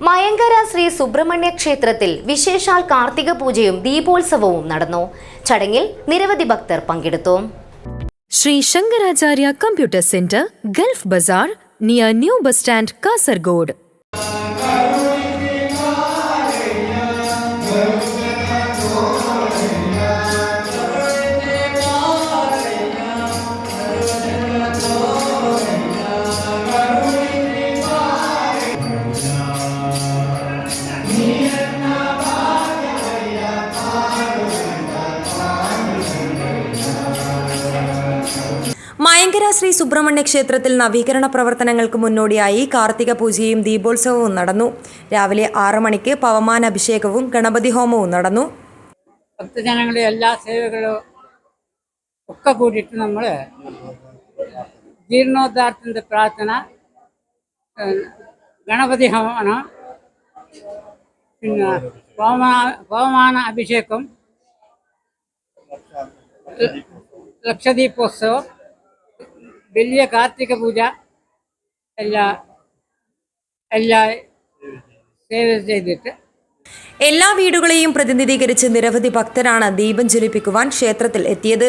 മയങ്കര ശ്രീ സുബ്രഹ്മണ്യ ക്ഷേത്രത്തിൽ വിശേഷാൽ കാർത്തിക പൂജയും ദീപോത്സവവും നടന്നു. ചടങ്ങിൽ നിരവധി ഭക്തർ പങ്കെടുത്തു. Shri Shankaracharya computer centre Gulf Bazar near new bus stand Kasaragod. മയങ്കര Shri Subrahmanya ക്ഷേത്രത്തിൽ നവീകരണ പ്രവർത്തനങ്ങൾക്ക് മുന്നോടിയായി കാർത്തിക പൂജയും ദീപോത്സവവും നടന്നു. രാവിലെ ആറ് മണിക്ക് പവമാന അഭിഷേകവും ഗണപതി ഹോമവും നടന്നു. ഭക്തജനങ്ങളുടെ എല്ലാ സേവകളും ഒക്കെ കൂടിയിട്ട് നമ്മൾ ജീർണോദ്ധാരത്തിന്റെ പ്രാർത്ഥന ഗണപതി ഹോമന പിന്നെ പവമാ പവമാന അഭിഷേകം ലക്ഷദീപോത്സവം വലിയ കാർത്തിക പൂജ. എല്ലാ എല്ലാ ചെയ്തിട്ട്. എല്ലാ വീടുകളെയും പ്രതിനിധീകരിച്ച് നിരവധി ഭക്തരാണ് ദീപം ജ്വലിപ്പിക്കുവാൻ ക്ഷേത്രത്തിൽ എത്തിയത്.